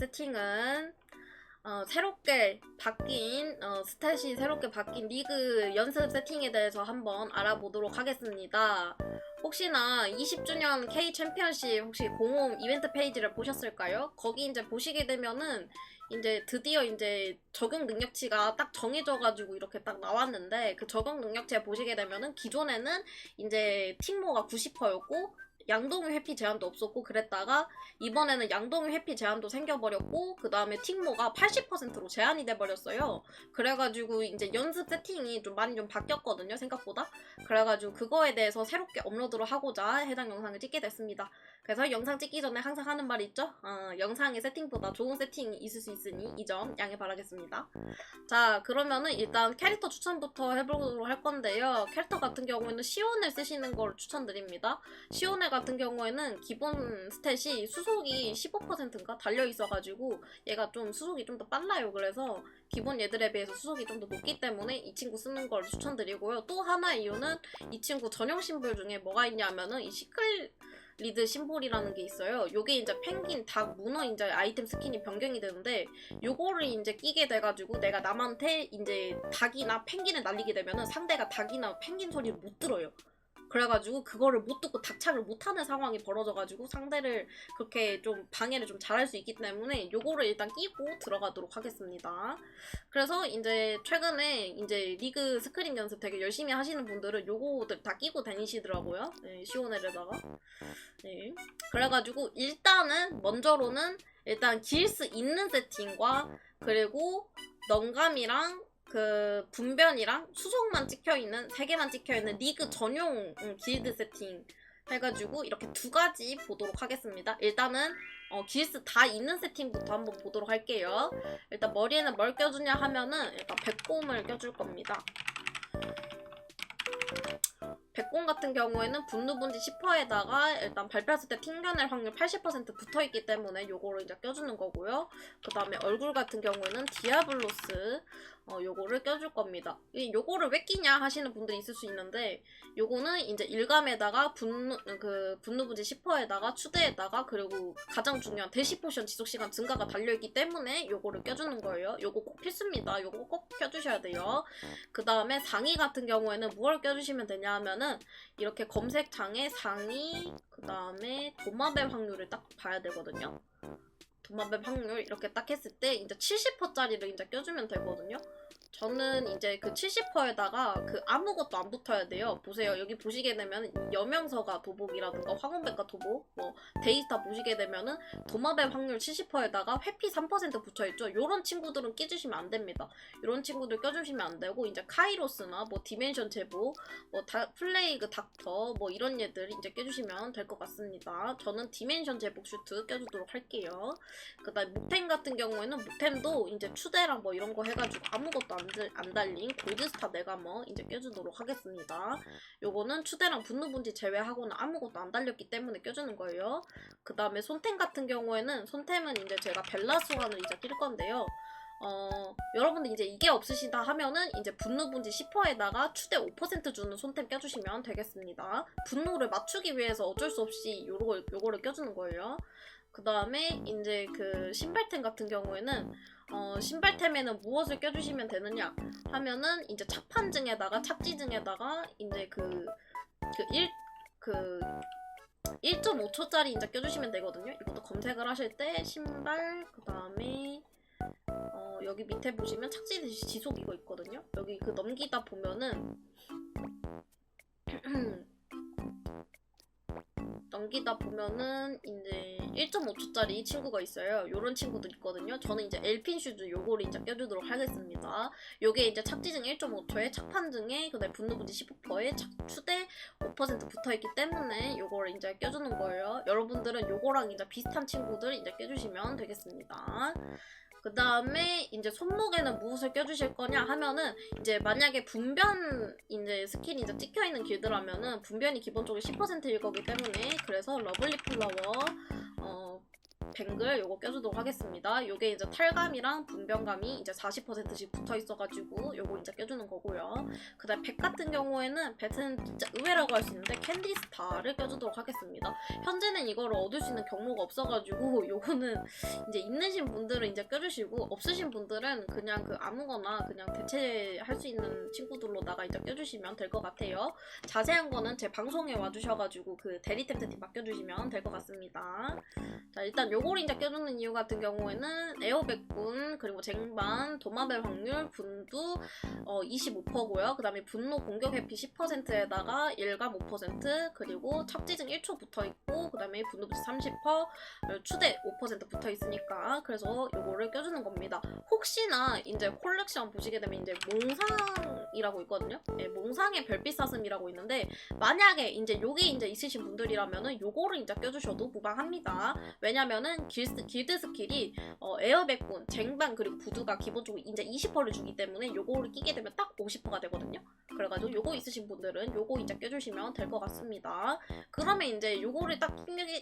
세팅은 어, 새롭게 바뀐 어, 스탯이 새롭게 바뀐 리그 연습 세팅에 대해서 한번 알아보도록 하겠습니다. 혹시나 20주년 K 챔피언십 혹시 공홈 이벤트 페이지를 보셨을까요? 거기 이제 보시게 되면은 이제 드디어 이제 적용 능력치가 딱 정해져가지고 이렇게 딱 나왔는데 그 적용 능력치에 보시게 되면은 기존에는 이제 팀모가 90%였고 양동이 회피 제한도 없었고 그랬다가 이번에는 양동이 회피 제한도 생겨버렸고 그 다음에 틱모가 80%로 제한이 돼버렸어요. 그래가지고 이제 연습 세팅이 좀 많이 좀 바뀌었거든요 생각보다. 그래가지고 그거에 대해서 새롭게 업로드를 하고자 해당 영상을 찍게 됐습니다. 그래서 영상 찍기 전에 항상 하는 말이 있죠. 어, 영상의 세팅보다 좋은 세팅이 있을 수 있으니 이 점 양해 바라겠습니다. 자 그러면은 일단 캐릭터 추천부터 해보도록 할 건데요. 캐릭터 같은 경우에는 시온을 쓰시는 걸 추천드립니다. 시온을 같은 경우에는 기본 스탯이 수속이 15%인가 달려 있어가지고 얘가 좀 수속이 좀 더 빨라요. 그래서 기본 얘들에 비해서 수속이 좀 더 높기 때문에 이 친구 쓰는 걸 추천드리고요. 또 하나 이유는 이 친구 전용 심볼 중에 뭐가 있냐면은 이 시클 리드 심볼이라는 게 있어요. 요게 이제 펭귄, 닭, 문어 이제 아이템 스킨이 변경이 되는데 요거를 이제 끼게 돼가지고 내가 남한테 이제 닭이나 펭귄을 날리게 되면은 상대가 닭이나 펭귄 소리를 못 들어요. 그래가지고 그거를 못 듣고 닥착을 못하는 상황이 벌어져가지고 상대를 그렇게 좀 방해를 좀 잘할 수 있기 때문에 요거를 일단 끼고 들어가도록 하겠습니다. 그래서 이제 최근에 이제 리그 스크린 연습 되게 열심히 하시는 분들은 요거들 다 끼고 다니시더라고요. 네, 시오넬에다가. 네. 그래가지고 일단은 먼저로는 일단 길스 있는 세팅과 그리고 넌감이랑 그 분변이랑 수속만 찍혀 있는 세 개만 찍혀 있는 리그 전용 음, 길드 세팅 해가지고 이렇게 두 가지 보도록 하겠습니다. 일단은 어, 길스 다 있는 세팅부터 한번 보도록 할게요. 일단 머리에는 뭘 껴주냐 하면은 일단 백곰을 껴줄 겁니다. 백곰 같은 경우에는 분노분지 10%에다가 일단 발표했을 때 튕겨낼 확률 80% 붙어있기 때문에 요거를 이제 껴주는 거고요. 그 다음에 얼굴 같은 경우에는 디아블로스 어, 요거를 껴줄 겁니다. 이 요거를 왜 끼냐 하시는 분들이 있을 수 있는데 요거는 이제 일감에다가 분노 그 분노분지 10%에다가 추대에다가 그리고 가장 중요한 대시 포션 지속 시간 증가가 달려 있기 때문에 요거를 껴주는 거예요. 요거 꼭 필수입니다. 요거 꼭 껴주셔야 돼요. 그 다음에 상의 같은 경우에는 무엇을 껴주시면 되냐 하면은 이렇게 검색창에 상의 그 다음에 도마뱀 확률을 딱 봐야 되거든요. 도마뱀 확률 이렇게 딱 했을 때 이제 70%짜리를 이제 껴주면 되거든요. 저는 이제 그 70%에다가 그 아무것도 안 붙어야 돼요. 보세요. 여기 보시게 되면 여명서가 도복이라든가 황혼백과 도복, 뭐 데이스타 보시게 되면은 도마뱀 확률 70%에다가 회피 3% 붙어있죠. 요런 친구들은 끼주시면 안 됩니다. 이런 친구들 껴주시면 안 되고 이제 카이로스나 뭐 디멘션 제보, 뭐 다, 플레이그 닥터 뭐 이런 얘들 이제 껴주시면 될 것 같습니다. 저는 디멘션 제복 슈트 껴주도록 할게요. 그다음 목템 같은 경우에는 목템도 이제 추대랑 뭐 이런 거 해가지고 아무것도 안, 들- 안 달린 골드스타 네가머 이제 껴주도록 하겠습니다. 요거는 추대랑 분노분지 제외하고는 아무것도 안 달렸기 때문에 껴주는 거예요. 그 다음에 손템 같은 경우에는 손템은 이제 제가 벨라수환을 이제 낄 건데요. 어, 여러분들 이제 이게 없으시다 하면은 이제 분노분지 10%에다가 추대 5% 주는 손템 껴주시면 되겠습니다. 분노를 맞추기 위해서 어쩔 수 없이 요거, 요거를 껴주는 거예요. 그 다음에 이제 그 신발템 같은 경우에는 어, 신발템에는 무엇을 껴주시면 되느냐 하면은 이제 착판증에다가 착지증에다가 이제 그, 그 1, 그 1.5초짜리 이제 껴주시면 되거든요. 이것도 검색을 하실 때 신발, 그 다음에 어, 여기 밑에 보시면 착지 지속 이거 있거든요. 여기 그 넘기다 보면은 넘기다 보면은 이제 1.5초짜리 친구가 있어요. 요런 친구들 있거든요. 저는 이제 엘핀 슈즈 요거를 이제 껴주도록 하겠습니다. 요게 이제 착지증 1.5초에 착판증에 그다음에 분노분지 15%에 추대 5% 붙어있기 때문에 요거를 이제 껴주는 거예요. 여러분들은 요거랑 이제 비슷한 친구들 이제 껴주시면 되겠습니다. 그 다음에 이제 손목에는 무엇을 껴주실 거냐 하면은 이제 만약에 분변 이제 스킨이 이제 찍혀 있는 길드라면은 분변이 기본적으로 10%일 거기 때문에 그래서 러블리 플라워 어 뱅글 요거 껴주도록 하겠습니다. 요게 이제 탈감이랑 분변감이 이제 40%씩 붙어 있어가지고 요거 이제 껴주는 거고요. 그 다음 백 같은 경우에는 배트는 진짜 의외라고 할 수 있는데 캔디 스타를 껴주도록 하겠습니다. 현재는 이거를 얻을 수 있는 경로가 없어가지고 요거는 이제 있으신 분들은 이제 껴주시고 없으신 분들은 그냥 그 아무거나 그냥 대체할 수 있는 친구들로다가 이제 껴주시면 될 것 같아요. 자세한 거는 제 방송에 와주셔가지고 그 대리템템 맡겨주시면 될 것 같습니다. 자 일단 요 거를 이제 껴주는 이유 같은 경우에는 에어백군 그리고 쟁반 도마벨 확률 분두 어, 25%고요. 그 다음에 분노 공격 회피 10%에다가 일감 5% 그리고 척지증 1초 붙어 있고 그 다음에 분노 부치 30% 어, 추대 5% 붙어 있으니까 그래서 요거를 껴주는 겁니다. 혹시나 이제 콜렉션 보시게 되면 이제 몽상이라고 있거든요. 예, 몽상의 별빛 사슴이라고 있는데 만약에 이제 요게 이제 있으신 분들이라면은 요거를 이제 껴주셔도 무방합니다. 왜냐면은 길드, 길드 스킬이 어, 에어백군, 쟁반 그리고 부두가 기본적으로 이제 20%를 주기 때문에 요거를 끼게 되면 딱 50%가 되거든요. 그래가지고 요거 있으신 분들은 요거 이제 껴주시면 될 것 같습니다. 그러면 이제 요거를 딱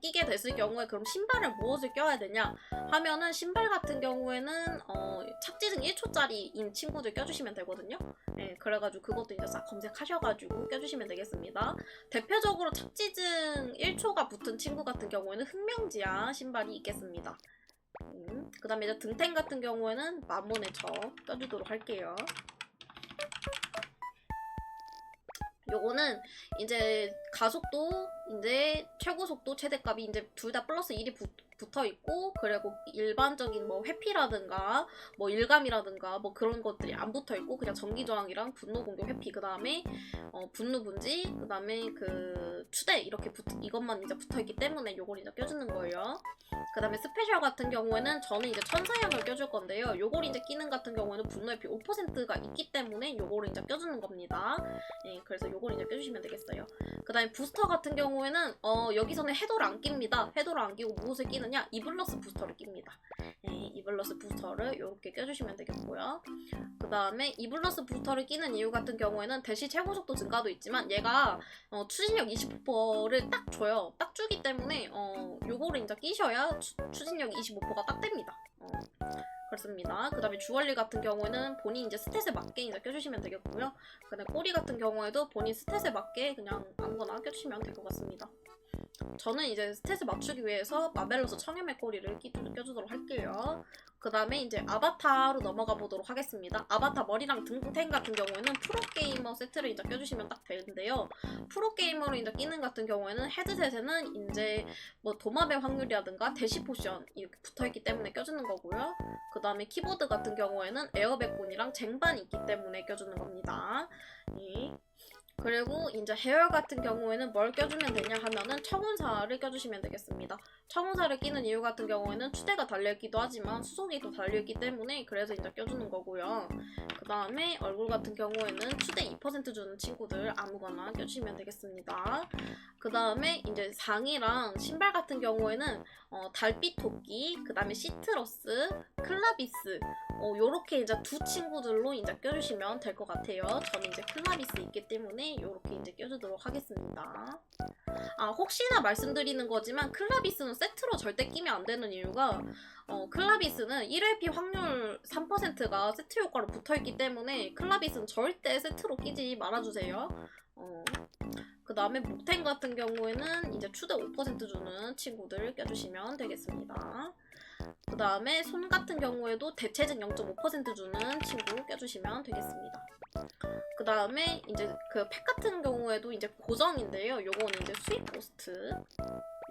끼게, 됐을 경우에 그럼 신발을 무엇을 껴야 되냐 하면은 신발 같은 경우에는 어, 착지증 1초짜리인 친구들 껴주시면 되거든요. 예, 그래가지고 그것도 이제 싹 검색하셔가지고 껴주시면 되겠습니다. 대표적으로 착지증 1초가 붙은 친구 같은 경우에는 흑명지야 신발이 있겠습니다. 음, 그 다음에 이제 등탱 같은 경우에는 만문의 저 껴주도록 할게요. 요거는 이제 가속도 이제 최고 속도 최대값이 이제 둘 다 플러스 1이 붙, 붙어 있고 그리고 일반적인 뭐 회피라든가 뭐 일감이라든가 뭐 그런 것들이 안 붙어 있고 그냥 전기 저항이랑 분노 공격 회피 그 다음에 어, 분노 분지 그 다음에 그 추대 이렇게 붙 이것만 이제 붙어 있기 때문에 요걸 이제 껴주는 거예요. 그 다음에 스페셜 같은 경우에는 저는 이제 천사형을 껴줄 건데요. 요걸 이제 끼는 같은 경우에는 분노 회피 5%가 있기 때문에 요거를 이제 껴주는 겁니다. 예, 그래서 요걸 이제 껴주시면 되겠어요. 그 다음에 부스터 같은 경우에는 어, 여기서는 해도를 안 낍니다. 해도를 안 끼고 무엇을 끼 느냐? 이블러스 부스터를 낍니다. 예, 이블러스 부스터를 이렇게 껴주시면 되겠고요. 그 다음에 이블러스 부스터를 끼는 이유 같은 경우에는 대시 최고 속도 증가도 있지만 얘가 어, 추진력 20%를 딱 줘요. 딱 주기 때문에 어, 요거를 이제 끼셔야 추, 추진력 25%가 딱 됩니다. 어, 그렇습니다. 그 다음에 주얼리 같은 경우에는 본인 이제 스탯에 맞게 이제 껴주시면 되겠고요. 그 다음에 꼬리 같은 경우에도 본인 스탯에 맞게 그냥 아무거나 껴주시면 될 것 같습니다. 저는 이제 스탯을 맞추기 위해서 마벨로스 청염의 꼬리를 끼, 껴주도록 할게요. 그 다음에 이제 아바타로 넘어가 보도록 하겠습니다. 아바타 머리랑 등탱 같은 경우에는 프로게이머 세트를 이제 껴주시면 딱 되는데요. 프로게이머로 이제 끼는 같은 경우에는 헤드셋에는 이제 뭐 도마뱀 확률이라든가 대시 포션 이렇게 붙어있기 때문에 껴주는 거고요. 그 다음에 키보드 같은 경우에는 에어백군이랑 쟁반이 있기 때문에 껴주는 겁니다. 예. 그리고 이제 헤어 같은 경우에는 뭘 껴주면 되냐 하면은 청운사를 껴주시면 되겠습니다. 청운사를 끼는 이유 같은 경우에는 추대가 달려있기도 하지만 수속이 또 달려있기 때문에 그래서 이제 껴주는 거고요. 그 다음에 얼굴 같은 경우에는 추대 2% 주는 친구들 아무거나 껴주시면 되겠습니다. 그 다음에 이제 상의랑 신발 같은 경우에는 어, 달빛 토끼, 그 다음에 시트러스, 클라비스 어, 요렇게 이제 두 친구들로 이제 껴주시면 될 것 같아요. 저는 이제 클라비스 있기 때문에 요렇게 이제 껴주도록 하겠습니다. 아, 혹시나 말씀드리는 거지만 클라비스는 세트로 절대 끼면 안 되는 이유가 어, 클라비스는 1회피 확률 3%가 세트 효과로 붙어 있기 때문에 클라비스는 절대 세트로 끼지 말아주세요. 어. 그 다음에 목탱 같은 경우에는 이제 추대 5% 주는 친구들 껴주시면 되겠습니다. 그 다음에 손 같은 경우에도 대체증 0.5% 주는 친구 껴주시면 되겠습니다. 그 다음에 이제 그 팩 같은 경우에도 이제 고정인데요. 요거는 이제 수입 포스트.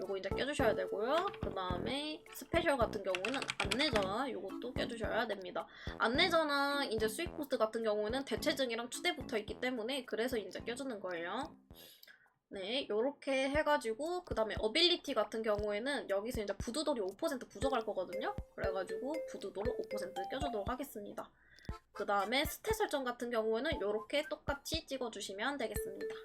요거 이제 껴주셔야 되고요. 그 다음에 스페셜 같은 경우는 안내전화 요것도 껴주셔야 됩니다. 안내전화 이제 수입 코스트 같은 경우에는 대체증이랑 추대 붙어 있기 때문에 그래서 이제 껴주는 거예요. 네, 요렇게 해가지고 그 다음에 어빌리티 같은 경우에는 여기서 이제 부두돌이 5% 부족할 거거든요. 그래가지고 부두돌을 5% 껴주도록 하겠습니다. 그 다음에 스탯 설정 같은 경우에는 요렇게 똑같이 찍어주시면 되겠습니다.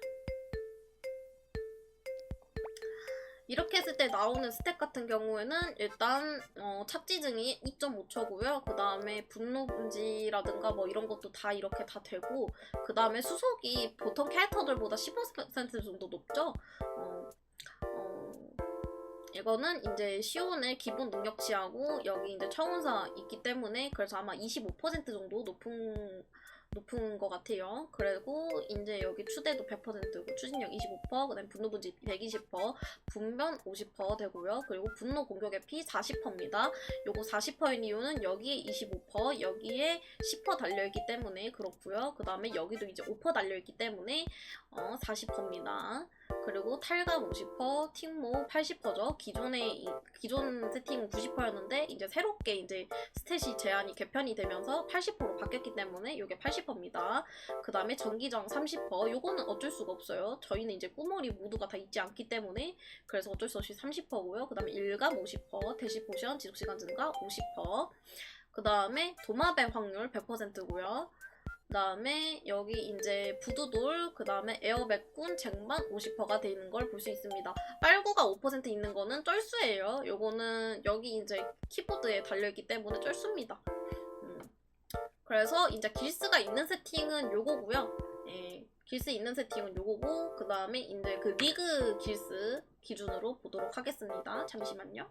이렇게 했을 때 나오는 스탯 같은 경우에는 일단 어, 착지증이 2.5초고요. 그 다음에 분노 분지라든가 뭐 이런 것도 다 이렇게 다 되고 그 다음에 수속이 보통 캐릭터들보다 15% 정도 높죠. 어, 어, 이거는 이제 시온의 기본 능력치하고 여기 이제 청운사 있기 때문에 그래서 아마 25% 정도 높은 높은 것 같아요. 그리고 이제 여기 추대도 100%고 추진력 25%, 그다음 분노 분지 120%, 분변 50% 되고요. 그리고 분노 공격의 피 40%입니다. 요거 40%인 이유는 여기에 25%, 여기에 10% 달려있기 때문에 그렇고요. 그 다음에 여기도 이제 5% 달려있기 때문에 어, 40%입니다. 그리고 탈감 50%, 팅모 80%죠. 기존의 이- 기존 세팅은 90%였는데 이제 새롭게 이제 스탯이 제한이 개편이 되면서 80%로 바뀌었기 때문에 이게 80%입니다. 그 다음에 전기장 30%. 요거는 어쩔 수가 없어요. 저희는 이제 꾸머리 모두가 다 있지 않기 때문에 그래서 어쩔 수 없이 30%고요. 그 다음에 일감 50%, 대시 포션, 지속시간 증가 50%. 그 다음에 도마뱀 확률 100%고요. 그 다음에 여기 이제 부두돌, 그 다음에 에어백군, 쟁반 50%가 돼 있는 걸 볼 수 있습니다. 빨구가 5% 있는 거는 쩔수예요. 요거는 여기 이제 키보드에 달려있기 때문에 쩔수입니다. 음. 그래서 이제 길스가 있는 세팅은 요거고요. 예, 길스 있는 세팅은 요거고 그 다음에 이제 그 리그 길스 기준으로 보도록 하겠습니다. 잠시만요.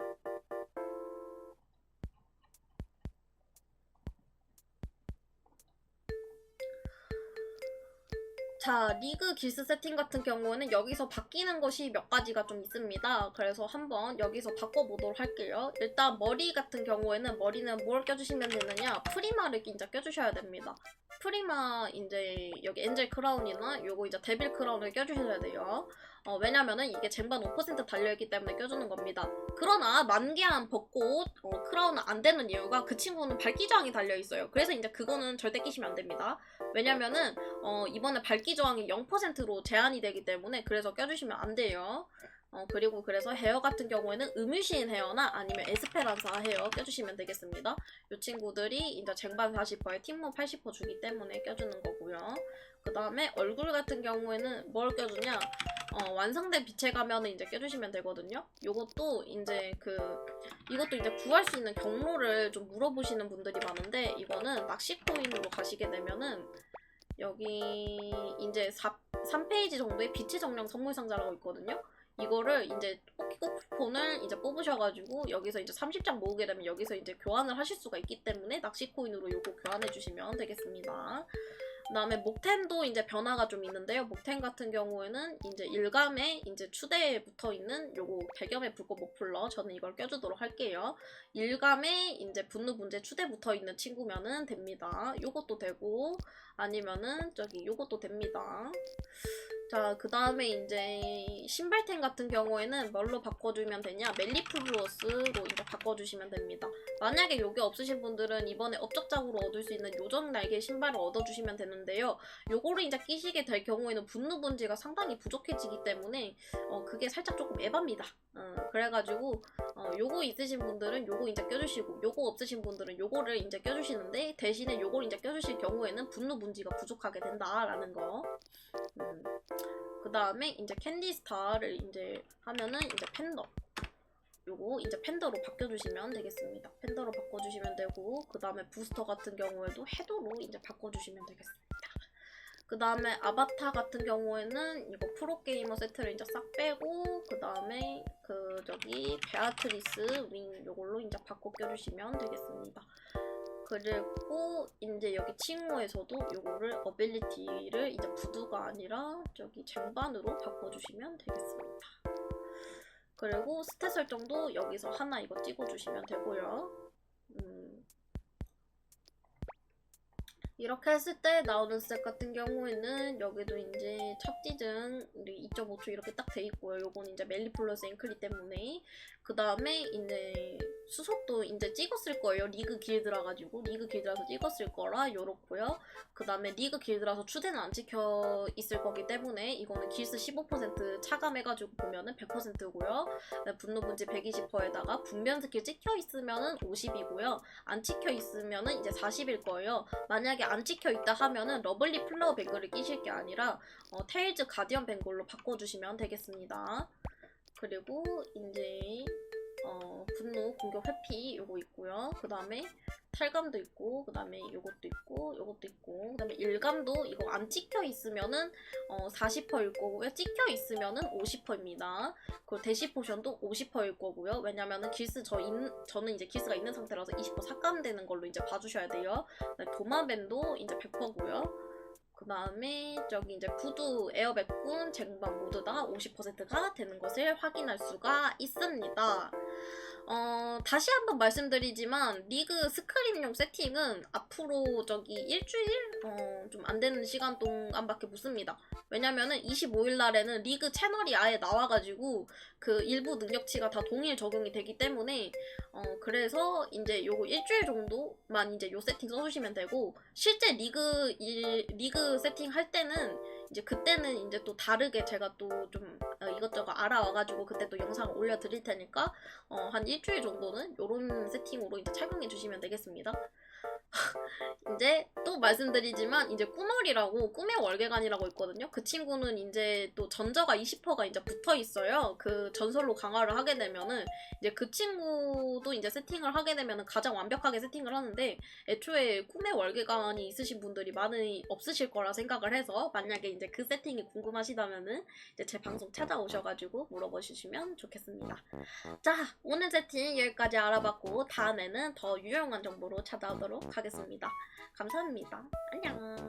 자, 리그 길스 세팅 같은 경우에는 여기서 바뀌는 것이 몇 가지가 좀 있습니다. 그래서 한번 여기서 바꿔보도록 할게요. 일단 머리 같은 경우에는 머리는 뭘 껴주시면 되느냐? 프리마를 이제 껴주셔야 됩니다. 프리마 이제 여기 엔젤 크라운이나 요거 이제 데빌 크라운을 껴주셔야 돼요. 어, 왜냐면은 이게 쟁반 5% 달려있기 때문에 껴주는 겁니다. 그러나 만개한 벚꽃 어, 크라운은 안 되는 이유가 그 친구는 밝기 저항이 달려있어요. 그래서 이제 그거는 절대 끼시면 안 됩니다. 왜냐면은 어, 이번에 밝기 저항이 0%로 제한이 되기 때문에 그래서 껴주시면 안 돼요. 어, 그리고 그래서 헤어 같은 경우에는 음유시인 헤어나 아니면 에스페란사 헤어 껴주시면 되겠습니다. 이 친구들이 이제 쟁반 40%에 팀모 80% 주기 때문에 껴주는 거고요. 그 다음에 얼굴 같은 경우에는 뭘 껴주냐? 어, 완성된 빛의 가면을 이제 껴주시면 되거든요. 요것도 이제 그 이것도 이제 구할 수 있는 경로를 좀 물어보시는 분들이 많은데 이거는 낚시 코인으로 가시게 되면은 여기 이제 4, 3페이지 정도의 빛의 정령 선물 상자라고 있거든요. 이거를 이제 쿠폰을 이제 뽑으셔가지고 여기서 이제 30장 모으게 되면 여기서 이제 교환을 하실 수가 있기 때문에 낚시 코인으로 요거 교환해 주시면 되겠습니다. 그다음에 목텐도 이제 변화가 좀 있는데요. 목텐 같은 경우에는 이제 일감에 이제 추대에 붙어 있는 요거 배경의 불꽃 목플러 저는 이걸 껴주도록 할게요. 일감에 이제 분노 분재 추대 붙어 있는 친구면은 됩니다. 요것도 되고 아니면은 저기 요것도 됩니다. 자, 그 다음에 이제 신발템 같은 경우에는 뭘로 바꿔주면 되냐? 멜리플루어스로 이제 바꿔주시면 됩니다. 만약에 요게 없으신 분들은 이번에 업적작으로 얻을 수 있는 요정 날개 신발을 얻어주시면 되는데요. 요거를 이제 끼시게 될 경우에는 분노 분지가 상당히 부족해지기 때문에 어, 그게 살짝 조금 에바입니다. 어, 그래가지고 어, 요거 있으신 분들은 요거 이제 껴주시고 요거 없으신 분들은 요거를 이제 껴주시는데 대신에 요걸 이제 껴주실 경우에는 분노 분지가 부족하게 된다라는 거. 음. 그 다음에 이제 캔디 스타를 이제 하면은 이제 팬더. 요거 이제 팬더로 바꿔주시면 되겠습니다. 팬더로 바꿔주시면 되고 그 다음에 부스터 같은 경우에도 헤더로 이제 바꿔주시면 되겠습니다. 그 다음에 아바타 같은 경우에는 이거 프로게이머 세트를 이제 싹 빼고 그 다음에 그 저기 베아트리스 윙 요걸로 이제 바꿔 껴주시면 되겠습니다. 그리고 이제 여기 칭호에서도 요거를 어빌리티를 이제 부두가 아니라 저기 쟁반으로 바꿔주시면 되겠습니다. 그리고 스탯 설정도 여기서 하나 이거 찍어주시면 되고요. 음. 이렇게 했을 때 나오는 스탯 같은 경우에는 여기도 이제 찹지증 우리 2.5초 이렇게 딱 돼 있고요. 요건 이제 멜리 플러스 앵클이 때문에 그 다음에 이제 수속도 이제 찍었을 거예요. 리그 길드라 가지고 리그 길드라서 찍었을 거라 요렇고요. 그 다음에 리그 길드라서 추대는 안 찍혀 있을 거기 때문에 이거는 길스 15% 차감해가지고 보면은 100%고요. 분노 분지 120%에다가 분변 스킬 찍혀 있으면은 50이고요. 안 찍혀 있으면은 이제 40일 거예요. 만약에 안 찍혀 있다 하면은 러블리 플라워 뱅글을 끼실 게 아니라 어, 테일즈 가디언 뱅글로 바꿔주시면 되겠습니다. 그리고 이제 어, 분노 공격 회피 요거 있고요. 그 다음에 탈감도 있고 그 다음에 요것도 있고 요것도 있고 그 다음에 일감도 이거 안 찍혀 있으면은 어 40%일 거고요. 찍혀 있으면은 50%입니다. 그리고 대시 포션도 50%일 거고요. 왜냐면은 길스 저 있, 저는 이제 길스가 있는 상태라서 20% 삭감되는 걸로 이제 봐주셔야 돼요. 도마뱀도 이제 100%고요. 그 다음에 저기 이제 구두 에어백군 쟁반 모두 다 50%가 되는 것을 확인할 수가 있습니다. 어, 다시 한번 말씀드리지만 리그 스크린용 세팅은 앞으로 저기 일주일 어, 좀 안 되는 시간 동안밖에 못 씁니다. 왜냐면은 25일 날에는 리그 채널이 아예 나와가지고 그 일부 능력치가 다 동일 적용이 되기 때문에 어, 그래서 이제 요거 일주일 정도만 이제 요 세팅 써주시면 되고 실제 리그 일, 리그 세팅 할 때는 이제 그때는 이제 또 다르게 제가 또 좀 이것저것 알아와가지고 그때 또 영상을 올려드릴 테니까 어, 한 일주일 정도는 요런 세팅으로 이제 착용해 주시면 되겠습니다. 이제 또 말씀드리지만 이제 꾸멀이라고 꿈의 월계관이라고 있거든요. 그 친구는 이제 또 전저가 20%가 이제 붙어 있어요. 그 전설로 강화를 하게 되면은 이제 그 친구도 이제 세팅을 하게 되면은 가장 완벽하게 세팅을 하는데 애초에 꿈의 월계관이 있으신 분들이 많이 없으실 거라 생각을 해서 만약에 이제 그 세팅이 궁금하시다면은 이제 제 방송 찾아오셔가지고 물어보시면 좋겠습니다. 자, 오늘 세팅 여기까지 알아봤고 다음에는 더 유용한 정보로 찾아오도록 하겠습니다. 감사합니다. 안녕.